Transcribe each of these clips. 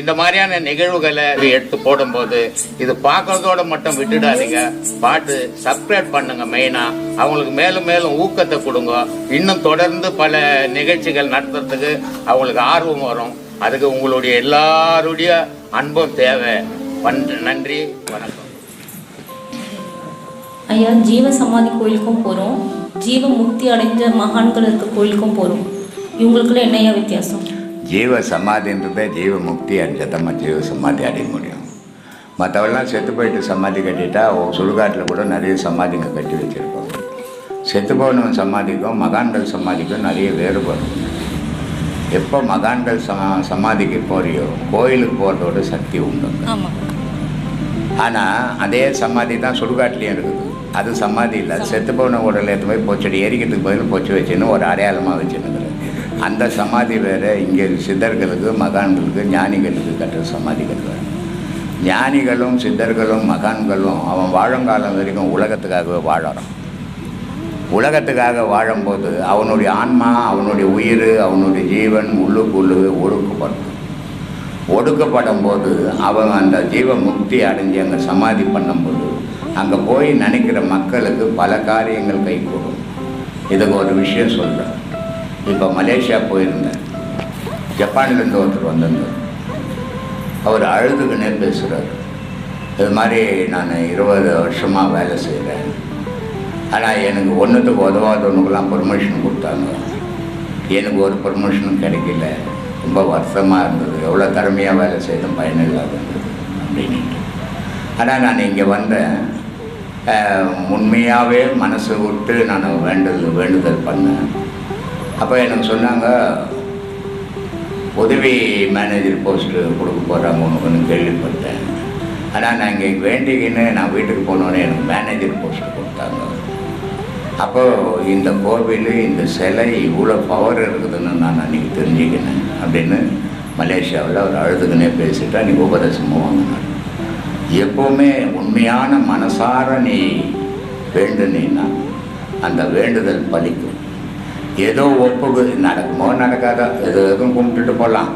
இந்த மாதிரியான நிகழ்வுகளை எடுத்து போடும்போது இது பார்க்கறதோட மட்டும் விட்டுடாதீங்க. பாட்டு சப்ஸ்கிரைப் பண்ணுங்க மெயினா அவங்களுக்கு மேலும் மேலும் ஊக்கத்தை கொடுங்க. இன்னும் தொடர்ந்து பல நிகழ்ச்சிகள் நடத்துறதுக்கு அவங்களுக்கு ஆர்வம் வரும். அதுக்கு உங்களுடைய எல்லாருடைய அன்பும் தேவை. நன்றி வணக்கம். ஐயா ஜீவ சமாதி கோயிலுக்கும் போகிறோம் ஜீவ முக்தி அடைஞ்ச மகான்கள் இருக்க கோயிலுக்கும் போகிறோம் இவங்களுக்குள்ள என்னையா வித்தியாசம்? ஜீவ சமாதின்றதை ஜீவ முக்தி அடைஞ்சதம்மா ஜீவ சமாதி அடைய முடியும். மற்றவெல்லாம் செத்து போயிட்டு சமாதி கட்டிட்டா சுடுகாட்டில் கூட நிறைய சமாதிங்க கட்டி வச்சுருக்கோம் செத்து போனவன் சமாதிக்கும் மகான்கள் சமாதிக்கும் நிறைய வேறுபடும் எப்போ மகான்கள் சமா சமாதிக்கு போறியோ கோயிலுக்கு போகிறதோட சக்தி உண்டு. ஆனால் அதே சமாதி தான் சுடுகாட்டிலையும் இருக்குது. அது சமாதி இல்லை. செத்து போன உடலை எடுத்து போய் பொச்சடி எரிக்கிறதுக்கு பதில் பொச்சு வச்சுன்னு ஒரு அடையாளமாக வச்சுருக்குறேன் அந்த சமாதி வேறு இங்கே சித்தர்களுக்கு மகான்களுக்கு ஞானிகளுக்கு கட்டுற சமாதிகள் வேறு ஞானிகளும் சித்தர்களும் மகான்களும் அவன் வாழுங்காலம் வரைக்கும் உலகத்துக்காகவே வாழறான். உலகத்துக்காக வாழும்போது அவனுடைய ஆன்மா அவனுடைய உயிர் அவனுடைய ஜீவன் உள்ளுக்குள்ளு ஒடுக்கப்படும். ஒடுக்கப்படும் போது அவன் அந்த ஜீவ முக்தி அடைஞ்சு அங்கே சமாதி பண்ணும்போது அங்கே போய் நினைக்கிற மக்களுக்கு பல காரியங்கள் கைகூடும். இதுக்கு ஒரு விஷயம் சொல்கிறேன் இப்போ மலேசியா போயிருந்தேன். ஜப்பான்லேருந்து ஒருத்தர் வந்திருந்தார். அவர் அழுதுக்குன்னே பேசுகிறார் இது மாதிரி நான் இருபது வருஷமாக வேலை செய்கிறேன் ஆனால் எனக்கு ஒன்றுத்துக்கு உதவாதவனுக்கெல்லாம் பெர்மிஷன் கொடுத்தாங்க. எனக்கு ஒரு பெர்மிஷனும் கிடைக்கல. ரொம்ப வருத்தமாக இருந்தது. எவ்வளோ திறமையாக வேலை செய்தும் பயனில்லாத இருந்தது அப்படின்ட்டு ஆனால் நான் இங்கே வந்தேன். உண்மையாகவே மனசு விட்டு நான் வேண்டுதல் வேண்டுதல் பண்ணேன். அப்போ எனக்கு சொன்னாங்க உதவி மேனேஜர் போஸ்ட்டு கொடுக்க போகிறாங்க உனக்குன்னு கேள்விப்பட்டேன். ஆனால் நான் இங்கே வேண்டிக்கின்னு நான் வீட்டுக்கு போனோன்னே எனக்கு மேனேஜர் போஸ்ட்டு கொடுத்தாங்க. அப்போது இந்த கோவில் இந்த சிலை இவ்வளோ பவர் இருக்குதுன்னு நான் அன்றைக்கி தெரிஞ்சுக்கினேன். அப்படின்னு மலேசியாவில் அவர் அழுதுக்குன்னே பேசிட்டு அன்றைக்கி உபதேசமும் வாங்கினார் எப்போவுமே உண்மையான மனசார நீ வேண்டுனீன்னா அந்த வேண்டுதல் பலிக்கும். ஏதோ ஒப்புக்கு நடக்குமோ நடக்காதோ எது எதுவும் கும்பிட்டுட்டு போகலாம்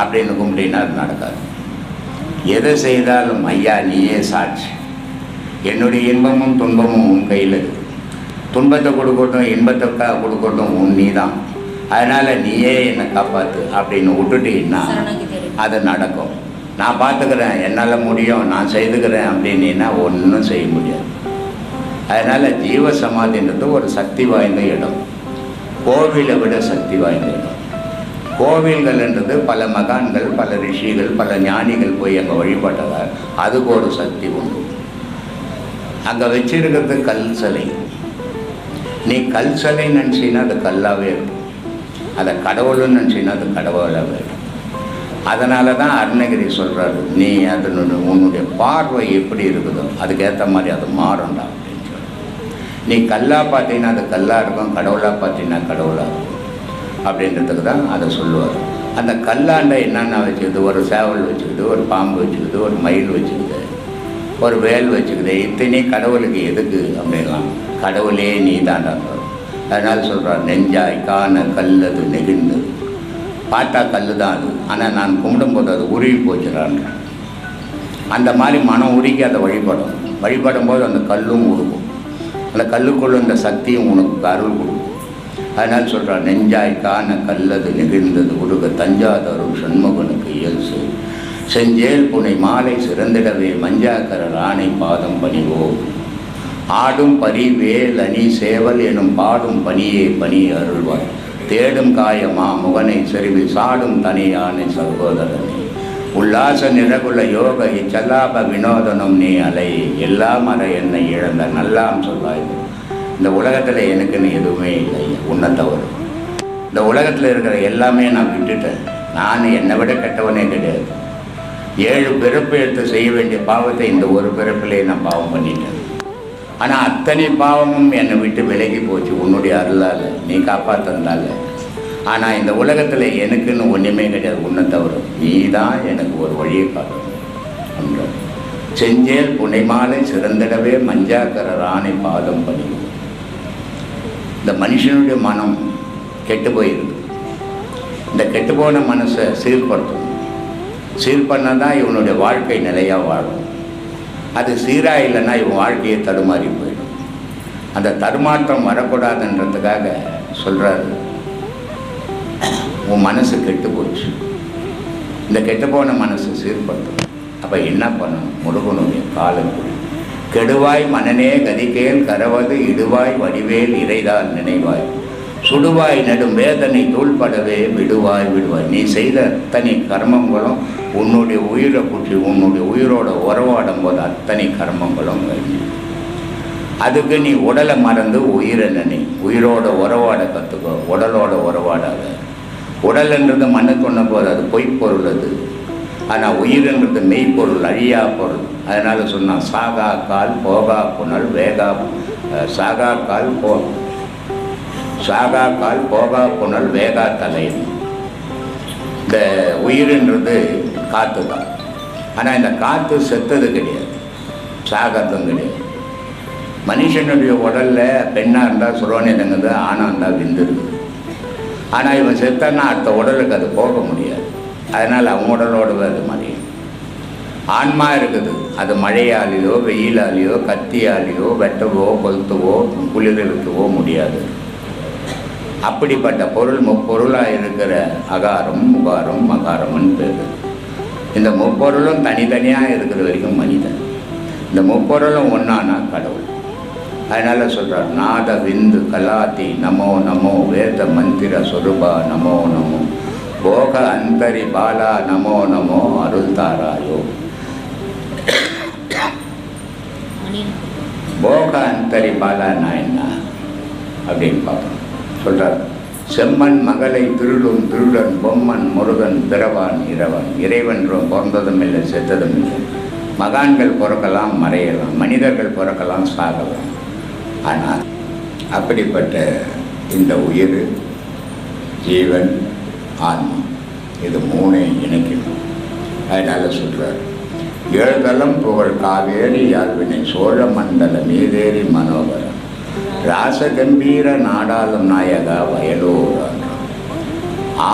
அப்படின்னு கும்பிட்டீங்கன்னா அது நடக்காது. எதை செய்தாலும் ஐயா நீயே சாட்சி. என்னுடைய இன்பமும் துன்பமும் உன் கையில் இருக்குது துன்பத்தை கொடுக்கட்டும் இன்பத்தை கொடுக்கட்டும் உன் நீ தான் அதனால் நீயே என்னை காப்பாற்று அப்படின்னு விட்டுட்டீங்கன்னா அது நடக்கும். நான் பார்த்துக்கிறேன் என்னால் முடியும் நான் செய்துக்கிறேன் அப்படின்னா ஒன்றும் செய்ய முடியாது. அதனால் ஜீவ சமாதின்றது ஒரு சக்தி வாய்ந்த இடம். கோவிலை விட சக்தி வாய்ந்த இடம் கோவில்கள்ன்றது பல மகான்கள் பல ரிஷிகள் பல ஞானிகள் போய் அங்கே வழிபட்டதால் அதுக்கு ஒரு சக்தி உண்டு. அங்கே வச்சிருக்கிறது கல் சிலை. நீ கல் சிலை நினச்சின்னா அது கல்லாகவே இருக்கும். அதை கடவுள்னு நினச்சின்னா அது கடவுளாகவே இருக்கும். அதனால தான் அருணகிரி சொல்கிறாரு நீ அதனுடைய உன்னுடைய பார்வை எப்படி இருக்குதோ அதுக்கேற்ற மாதிரி அது மாறும்டா. நீ கல்லாக பார்த்தீங்கன்னா அது கல்லாக இருக்கும் கடவுளாக பார்த்தீங்கன்னா கடவுளாக இருக்கும். அப்படின்றதுக்கு தான் அதை சொல்லுவார். அந்த கல்லாண்ட என்னென்ன வச்சுக்குது? ஒரு சேவல் வச்சுக்குது ஒரு பாம்பு வச்சுக்குது ஒரு மயில் வச்சுக்குது ஒரு வேல் வச்சுக்குது. இத்தனை கடவுளுக்கு எதுக்கு அப்படின்லாம். கடவுளே நீ தான்டா அதனால் சொல்கிறார் நெஞ்சாய் காண கல்லது நெகிழ்ந்து. பார்த்தா கல் தான் அது. ஆனால் நான் கும்பிடும்போது அது உருவி போச்சுறான் அந்த மாதிரி மனம் உருகி அதை வழிபடும். வழிபடும் போது அந்த கல்லும் உருகும். அந்த கல்லுக்குள்ள இந்த சக்தியும் உனக்கு அருள் கொடுக்கும். அதனால் சொல்கிறார் நெஞ்சாய்க்கான கல்லது நெகிழ்ந்தது உருக தஞ்சாதரும் சண்முகனுக்கு இயல்சு. செஞ்சேல் புனை மாலை சிறந்திடவே மஞ்சாக்கரர் ஆணை பாதம் பணிவோம் ஆடும் பரி வேல் அணி சேவல் எனும் பாடும் பணியே பணி அருள்வாய். தேடும் காயமா முகனை செறிவி சாடும் தனியானை சகோதரனை. உல்லாச நிறகுல யோக இச்சல்லாப வினோதனம் நீ அலை. எல்லாம் அற என்னை இழந்த நல்லாம் சொல்லாய். இந்த உலகத்தில் எனக்குன்னு எதுவுமே இல்லை. உன்னை தவறு. இந்த உலகத்தில் இருக்கிற எல்லாமே நான் விட்டுட்டேன். நான் என்னை விட கெட்டவனே கிடையாது. ஏழு பிறப்பு எடுத்து செய்ய வேண்டிய பாவத்தை இந்த ஒரு பிறப்பிலே நான் பாவம் பண்ணிட்டேன். ஆனால் அத்தனை பாவமும் என்னை விட்டு விலகி போச்சு. உன்னுடைய அருளால். நீ காப்பாத்தந்தால ஆனால் இந்த உலகத்தில் எனக்குன்னு ஒன்றுமே கிடையாது. ஒன்றை தவிர நீ தான் எனக்கு ஒரு வழியை காட்டணும் என்றார் செஞ்சேல் புனைமாலை சிறந்திடவே மஞ்சாக்கர ராணி பாதம் பண்ணியும் இந்த மனுஷனுடைய மனம் கெட்டு போயிருக்கு இந்த கெட்டுப்போன மனசை சீர்படுத்தணும் சீர் பண்ணால் தான் இவனுடைய வாழ்க்கை நிலையாக வாழும். அது சீராக இல்லைன்னா இவன் வாழ்க்கையை தடுமாறி போயிடும். அந்த தடுமாற்றம் வரக்கூடாதுன்றதுக்காக சொல்கிறாரு உன் மனசு கெட்டு போச்சு. இந்த கெட்டுப்போன மனசை சீர்படுத்தும். அப்போ என்ன பண்ணணும்? முருகனுடைய காலம் கொடு. கெடுவாய் மனநே கதிகேல் கரவது இடுவாய் வடிவேல் இறைதால் நினைவாய். சுடுவாய் நடும் வேதனை தூள்படவே விடுவாய் விடுவாய். நீ செய்த அத்தனை கர்மங்களும் உன்னுடைய உயிரை குற்றி உன்னுடைய உயிரோட உறவாடும் போது அத்தனை கர்மங்களும் கழிஞ்சு. அதுக்கு நீ உடலை மறந்து உயிரை நினை. உயிரோட உறவாட கற்றுக்கோ உடலோட உறவாடாத. உடல்ன்றது மண்ணுக்கு கொண்ட போது அது. பொய்ப்பொருள் அது ஆனால் உயிர்ன்றது மெய்ப்பொருள் அழியா பொருள். அதனால் சொன்னான் சாகா கால் போகா புனல் வேகா சாகா கால் போ சாகா கால் போகா புனல் வேகா தலை இந்த உயிர்ன்றது காற்று தான். ஆனால் இந்த காற்று செத்தது கிடையாது சாகத்தும் கிடையாது. மனுஷனுடைய உடலில் பெண்ணாக இருந்தால் சுரோனி ஆணாக இருந்தால் விந்து ஆனால் இவன் செத்தன்னா அடுத்த உடலுக்கு அது போக முடியாது. அதனால் அவன் உடலோடு அது மறையும் ஆன்மா இருக்குது. அது மழையாலேயோ வெயிலாலேயோ கத்தியாலேயோ வெட்டவோ கொளுத்துவோ குளிர்களுக்குவோ முடியாது. அப்படிப்பட்ட பொருள் முப்பொருளாக இருக்கிற அகாரம் முகாரம் மகாரம்னு பேர். இந்த முப்பொருளும் தனித்தனியாக இருக்கிற வரைக்கும் மனிதன். இந்த முப்பொருளும் ஒன்றானா கடவுள். அதனால் சொல்கிறார் நாத விந்து கலாதி நமோ நமோ வேத மந்திர சொருபா நமோ நமோ. போக அந்தரி பாலா நமோ நமோ அருள் தாராயோ. போக அந்தரி பாலானா என்ன? அப்படின்னு பார்ப்போம். சொல்கிறார் செம்மன் மகளை திருடும் திருடன் பொம்மன் முருகன் பிறவான் இரவன். இறைவன்றும் பிறந்ததும் இல்லை செத்ததும் இல்லை. மகான்கள் பிறக்கலாம் மறையலாம். மனிதர்கள் பிறக்கலாம் சாகலாம். ஆனால் அப்படிப்பட்ட இந்த உயிர் ஜீவன் ஆன்மா இது மூணை இணைக்கணும். அதனால் சொல்கிறார் ஏழுதலம் புகழ் காவேரி யாழ்வினை சோழ மண்டல மீதேறி மனோகரம். ராசகம்பீர நாடாளும் நாயகா வயலோரான்.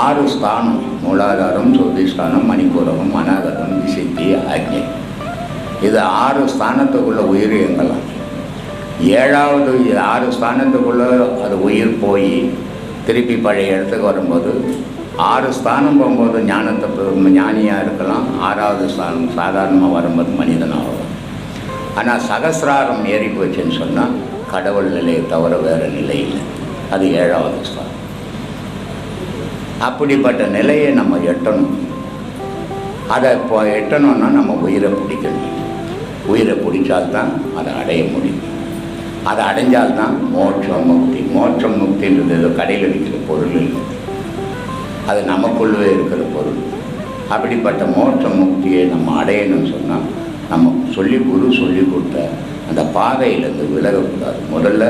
ஆறு ஸ்தானம் மூலாதாரம் சுதிஸ்தானம் மணிக்கூரகம் அநாகதம் விசித்தி ஆக்ஞை இது ஆறு ஸ்தானத்துக்குள்ள உயிர் இயங்கலாம். ஏழாவது ஆறு ஸ்தானத்துக்குள்ளே அது உயிர் போய் திருப்பி பழைய இடத்துக்கு வரும்போது ஆறு ஸ்தானம் போகும்போது ஞானத்தை ஞானியாக இருக்கலாம். ஆறாவது ஸ்தானம் சாதாரணமாக வரும்போது மனிதனாகும் ஆனால் சகசிராரம் ஏறி போச்சுன்னு சொன்னால் கடவுள் நிலையை தவிர வேறு நிலை இல்லை. அது ஏழாவது ஸ்தானம். அப்படிப்பட்ட நிலையை நம்ம எட்டணும். அதை இப்போ எட்டணும்னா நம்ம உயிரை பிடிக்கணும். உயிரை பிடிச்சால்தான் அதை அடைய முடியும். அதை அடைஞ்சால்தான் மோட்சம் முக்தி. மோட்சம் முக்தின்றது ஏதோ கடையில் விற்கிற பொருள். இல்லை அது நமக்குள்ளவே இருக்கிற பொருள். அப்படிப்பட்ட மோட்ச முக்தியை நம்ம அடையணும்னு சொன்னால் நம்ம சொல்லி குரு சொல்லி கொடுத்த அந்த பாதையிலேருந்து விலகக்கூடாது. முதல்ல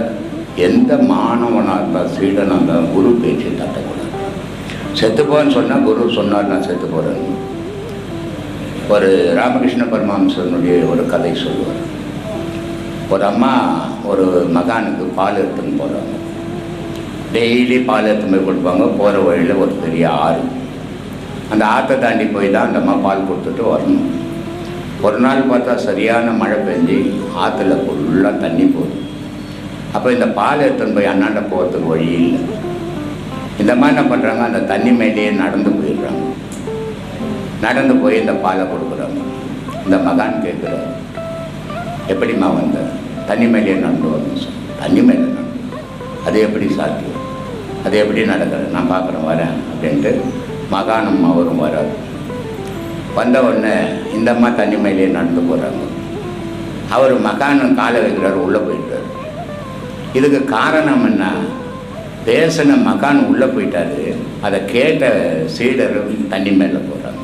எந்த மாணவனாக இருந்தால் சீடனாக இருந்தால் குரு பேச்சு தட்டக்கூடாது. செத்துப்போன்னு சொன்னால் குரு சொன்னார் நான் செத்து போகிறேன் ஒரு ராமகிருஷ்ண பரமஹம்சனுடைய ஒரு கதை சொல்லுவார். ஒரு அம்மா ஒரு மகானுக்கு பால் எடுத்துன்னு போகிறாங்க டெய்லி பால் எடுத்துன்னு போய் கொடுப்பாங்க. போகிற வழியில் ஒரு பெரிய ஆறு. அந்த ஆற்றை தாண்டி போய் தான் அந்த அம்மா பால் கொடுத்துட்டு வரணும். ஒரு நாள் பார்த்தா சரியான மழை பெஞ்சு ஆற்றுல ஃபுல்லாக தண்ணி போகுது. அப்போ இந்த பால் எடுத்துன்னு போய் அண்ணாண்ட போகிறதுக்கு வழி இல்லை. இந்த மாதிரி என்ன பண்ணுறாங்க அந்த தண்ணி மேலேயே நடந்து போயிடுறாங்க. நடந்து போய் இந்த பாலை கொடுக்குறாங்க. இந்த மகான் கேட்குறாரு எப்படிம்மா வந்த? தண்ணி மேலேயே நடந்து வரணும் தண்ணி மேலே நடந்து அது எப்படி சாத்தியம்? அது எப்படி நடக்கிறது? நான் பார்க்குறேன் வரேன் அப்படின்ட்டு மகானும் அவரும் வரார். வந்த உடனே இந்த அம்மா தண்ணி மேலேயே நடந்து போகிறாங்க அவர் மகானும் காலை வைக்கிறார் உள்ளே போயிட்டார். இதுக்கு காரணம் என்ன? பேசின மகான் உள்ளே போயிட்டாரு. அதை கேட்ட சீடர் தண்ணி மேலே போகிறாங்க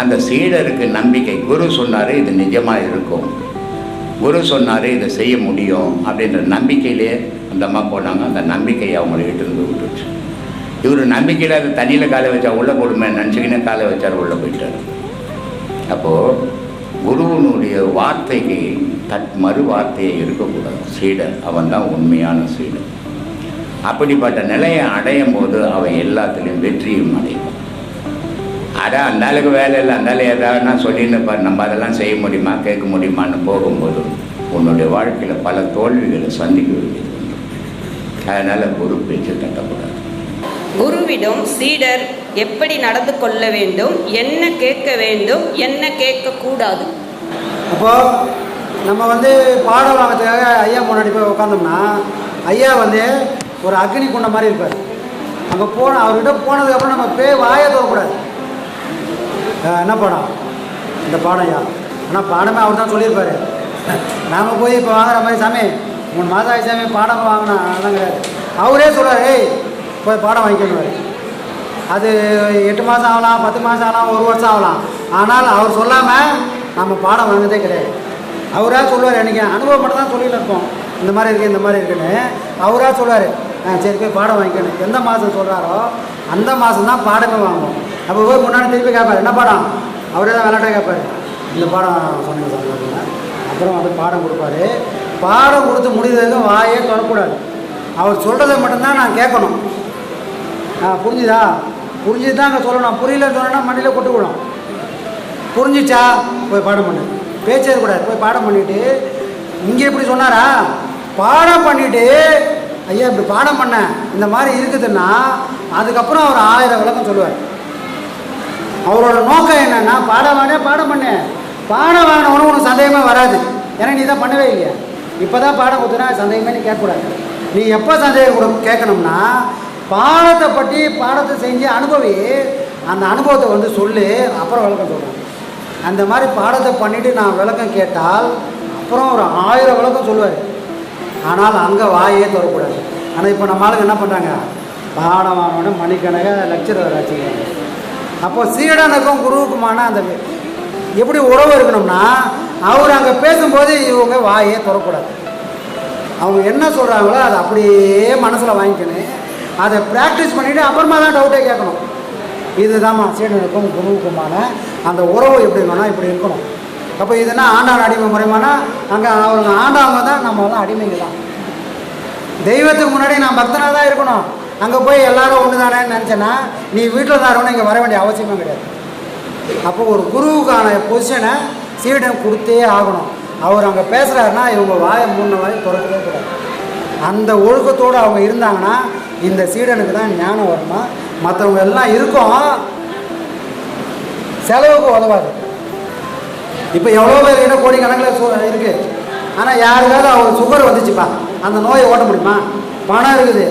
அந்த சீடருக்கு நம்பிக்கை. குரு சொன்னார் இது நிஜமாக இருக்கும். குரு சொன்னார் இதை செய்ய முடியும் அப்படின்ற நம்பிக்கையிலே அந்த அம்மா போனாங்க. அந்த நம்பிக்கையை அவங்களை இருந்து விட்டுச்சு இவர் நம்பிக்கையில் அது தண்ணியில் காலை வச்சா உள்ளே போடுமே நினச்சிக்கினே காலை வச்சார் உள்ளே போயிட்டார். அப்போது குருவனுடைய வார்த்தைக்கு தட் மறு வார்த்தையை இருக்கக்கூடாது. சீடர் அவன் தான் உண்மையான சீடர். அப்படிப்பட்ட நிலையை அடையும் போது அவன் எல்லாத்துலேயும் வெற்றியும் அடைவான். அட அந்த ஆளுக்கு வேலை இல்லை அந்த ஆளு ஏதாவதுனா சொல்லின்னு பாரு நம்ம அதெல்லாம் செய்ய முடியுமா கேட்க முடியுமான்னு போகும்போது உன்னுடைய வாழ்க்கையில் பல தோல்விகளை சந்திக்க வேண்டியது. அதனால் குரு பேச்சு தட்டக்கூடாது. குருவிடம் சீடர் எப்படி நடந்து கொள்ள வேண்டும் என்ன கேட்க வேண்டும் என்ன கேட்கக்கூடாது அப்போ நம்ம வந்து பாடம் வாங்கிறதுக்காக ஐயா முன்னாடி போய் உட்காந்தோம்னா ஐயா வந்து ஒரு அக்னி குண்ட மாதிரி இருப்பார். அங்கே போன அவர்கிட்ட போனதுக்கப்புறம் நம்ம பே வாயை தரக்கூடாது என்ன பாடம்? இந்த பாடம் ஐயா ஆனால் பாடமே அவர் தான் சொல்லியிருப்பாரு. நாம் போய் இப்போ வாங்குற மாதிரி சாமி மூணு மாதம் ஆகி சாமி பாடம் வாங்கினா அதெல்லாம் கிடையாது. அவரே சொல்லுவார் ஏய் போய் பாடம் வாங்கிக்கணுவார் அது எட்டு மாதம் ஆகலாம் பத்து மாதம் ஆகலாம் ஒரு வருஷம் ஆகலாம். ஆனால் அவர் சொல்லாமல் நம்ம பாடம் வாங்கினதே கிடையாது. அவராக சொல்லுவார் எனக்கு அனுபவம் மட்டும் தான் சொல்லிட்டு இருக்கோம். இந்த மாதிரி இருக்குது இந்த மாதிரி இருக்குன்னு. அவராக சொல்லுவார் சரி போய் பாடம் வாங்கிக்கணும் எந்த மாதம் சொல்கிறாரோ அந்த மாதம் தான் பாடமே வாங்குவோம். அப்போ போய் முன்னாடி திருப்பி கேட்பார் என்ன பாடம்? அவரே தான் விளையாட்டே கேட்பார் இந்த பாடம் சொன்னீங்க சார் அப்புறம் வந்து பாடம் கொடுப்பாரு. பாடம் கொடுத்து முடிந்ததும் வாயே தொடக்கூடாது அவர் சொல்கிறத மட்டும்தான் நான் கேட்கணும். ஆ புரிஞ்சுதா? புரிஞ்சுது தான் அங்கே சொல்லணும். புரியலன்னு சொன்னா மண்டியில் கொட்டு விடும் புரிஞ்சிச்சா? போய் பாடம் பண்ணு. பேச்சே கூடாது போய் பாடம் பண்ணிவிட்டு இங்கே இப்படி சொன்னாரா? பாடம் பண்ணிட்டு ஐயா இப்படி பாடம் பண்ண இந்த மாதிரி இருக்குதுன்னா அதுக்கப்புறம் அவர் ஆயிரம் விளக்கம் சொல்லுவார். அவரோட நோக்கம் என்னென்னா பாடம் வாங்க பாடம் பண்ணு. பாடம் உனக்கு சந்தேகமே வராது. ஏன்னா நீ தான் பண்ணவே இல்லையா? இப்போ தான் பாடம் கொடுத்தனா சந்தேகமே நீ கேட்கக்கூடாது. நீ எப்போ சந்தேகம் கொடு கேட்கணும்னா பாடத்தை பற்றி பாடத்தை செஞ்சு அனுபவி அந்த அனுபவத்தை வந்து சொல்லு அப்புறம் விளக்கம் சொல்கிறேன் அந்த மாதிரி பாடத்தை பண்ணிவிட்டு நான் விளக்கம் கேட்டால் அப்புறம் ஒரு ஆயிரம் விளக்கம் சொல்லுவார். ஆனால் அங்கே வாயே தொடக்கூடாது ஆனால் இப்போ நம்ம ஆளுங்க என்ன பண்ணுறாங்க பாடம் வாங்கினோட மணிக்கணக்க லெக்சரர் வச்சுக்கிறாங்க அப்போ சீடனுக்கும் குருவுக்குமான அந்த எப்படி உறவு இருக்கணும்னா அவர் அங்கே பேசும்போது இவங்க வாயே தொடக்கூடாது அவங்க என்ன சொல்கிறாங்களோ அதை அப்படியே மனசில் வாங்கிக்கணும். அதை ப்ராக்டிஸ் பண்ணிவிட்டு அப்புறமா தான் டவுட்டே கேட்கணும். இதுதாம்மா சீடனுக்கும் குருவுக்குமான அந்த உறவு எப்படி இருக்கணும்னா இப்படி இருக்கணும். அப்போ இதுனா ஆண்டான் அடிமை முறைமானா? அங்கே அவங்க ஆண்டாங்க தான் நம்ம வந்து அடிமைங்க தான். தெய்வத்துக்கு முன்னாடி நான் பக்தனாக தான் இருக்கணும். அங்கே போய் எல்லாரும் ஒன்று தானேன்னு நினச்சேன்னா நீ வீட்டில் தான் இருக்கணும் இங்கே வர வேண்டிய அவசியமே கிடையாது. அப்போ ஒரு குருவுக்கான பொசிஷனை சீடன் கொடுத்தே ஆகணும். அவர் அங்கே பேசுகிறாருன்னா இவங்க வாயை மூணு வாய் திறக்கவே கூடாது. அந்த ஒழுக்கத்தோடு அவங்க இருந்தாங்கன்னா இந்த சீடனுக்கு தான் ஞானம் வருமா மற்றவங்க எல்லாம் இருக்கும். செலவுக்கு உதவாது. இப்போ எவ்வளோ பேர் கிட்ட கோடிக்கணக்கில் சு இருக்குது ஆனால் யாருக்காவது அவங்க சுகர் வந்துச்சுப்பா. அந்த நோயை ஓட்ட முடியுமா? பணம் இருக்குது.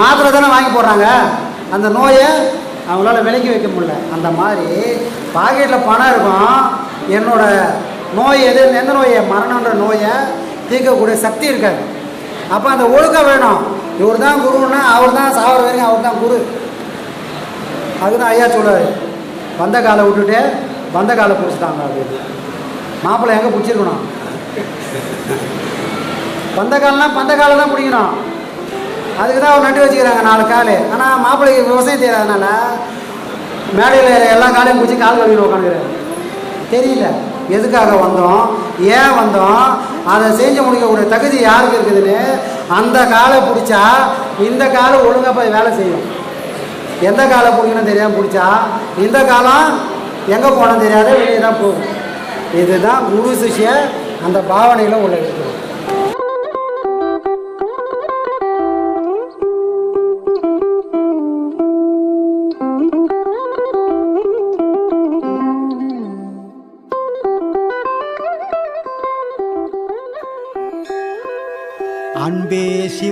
மாத்திரை தானே வாங்கி போடுறாங்க. அந்த நோயை அவங்களால விலக்கி வைக்க முடியல. அந்த மாதிரி பாக்கெட்டில் பணம் இருக்கும். என்னோட நோய் எது எந்த நோயை? மரணன்ற நோயை தீர்க்கக்கூடிய சக்தி இருக்காது. அப்போ அந்த ஒழுக்கம் வேணும். இவர் தான் குருன்னா அவர் தான் சாவர வரைக்கும் அவர் தான் குரு. அதுதான் ஐயா சொல்றாரு. வந்த காலை விட்டுட்டு வந்த காலை பிடிச்சிட்டாங்க அப்படின்னு. மாப்பிள்ளை எங்கே பிடிச்சிருக்கணும்? பந்த கால்னா பந்த காலை தான் பிடிக்கணும். அதுக்கு தான் அவர் நட்டு வச்சுக்கிறாங்க நாலு கால். ஆனால் மாப்பிள்ளைக்கு விவசாயம் தெரியாதனால மேடையில் எல்லா காலையும் பிடிச்சி கால் கழுவி உட்காந்துக்கிறாரு தெரியல. எதுக்காக வந்தோம்? ஏன் வந்தோம்? அதை செஞ்சு முடிக்கக்கூடிய தகுதி யாருக்கு இருக்குதுன்னு அந்த காலை பிடிச்சா இந்த காலை ஒழுங்காக போய் வேலை செய்யும். எந்த காலை பிடிக்கணும் தெரியாமல் பிடிச்சா இந்த காலம் எங்கே போனோம் தெரியாத வெளியே தான் போகும். இதுதான் குரு சிஷ்ய அந்த பாவனையில் உள்ளது.